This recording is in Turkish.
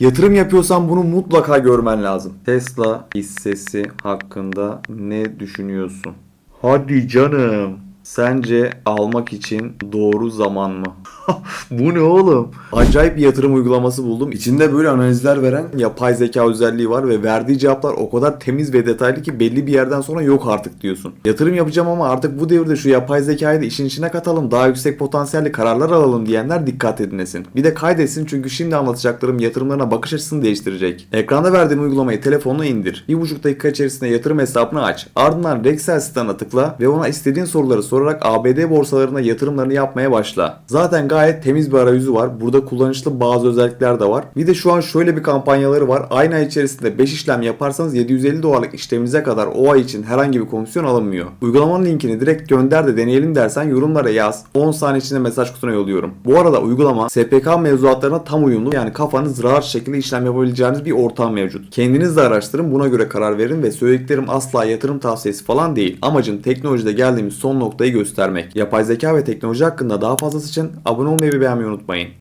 Yatırım yapıyorsan bunu mutlaka görmen lazım. Tesla hissesi hakkında ne düşünüyorsun? Hadi canım. Sence almak için doğru zaman mı? Bu ne oğlum? Acayip bir yatırım uygulaması buldum. İçinde böyle analizler veren yapay zeka özelliği var ve verdiği cevaplar o kadar temiz ve detaylı ki belli bir yerden sonra yok artık diyorsun. Yatırım yapacağım ama artık bu devirde şu yapay zekayı da işin içine katalım. Daha yüksek potansiyelli kararlar alalım diyenler dikkat edinlesin. Bir de kaydetsin çünkü şimdi anlatacaklarım yatırımlarına bakış açısını değiştirecek. Ekranda verdiğim uygulamayı telefonuna indir. 1,5 dakika içerisinde yatırım hesabını aç. Ardından Rexel sitesine tıkla ve ona istediğin soruları sorarak ABD borsalarına yatırımlarını yapmaya başla. Zaten gayet temiz bir arayüzü var. Burada kullanışlı bazı özellikler de var. Bir de şu an şöyle bir kampanyaları var. Aynı ay içerisinde 5 işlem yaparsanız 750 dolarlık işleminize kadar o ay için herhangi bir komisyon alınmıyor. Uygulamanın linkini direkt gönder de deneyelim dersen yorumlara yaz. 10 saniye içinde mesaj kutuna yolluyorum. Bu arada uygulama SPK mevzuatlarına tam uyumlu yani kafanız rahat şekilde işlem yapabileceğiniz bir ortam mevcut. Kendiniz de araştırın buna göre karar verin ve söylediklerim asla yatırım tavsiyesi falan değil. Amacım teknolojide geldiğimiz son noktayı göstermek. Yapay zeka ve teknoloji hakkında daha fazlası için abone olmayı ve beğenmeyi unutmayın.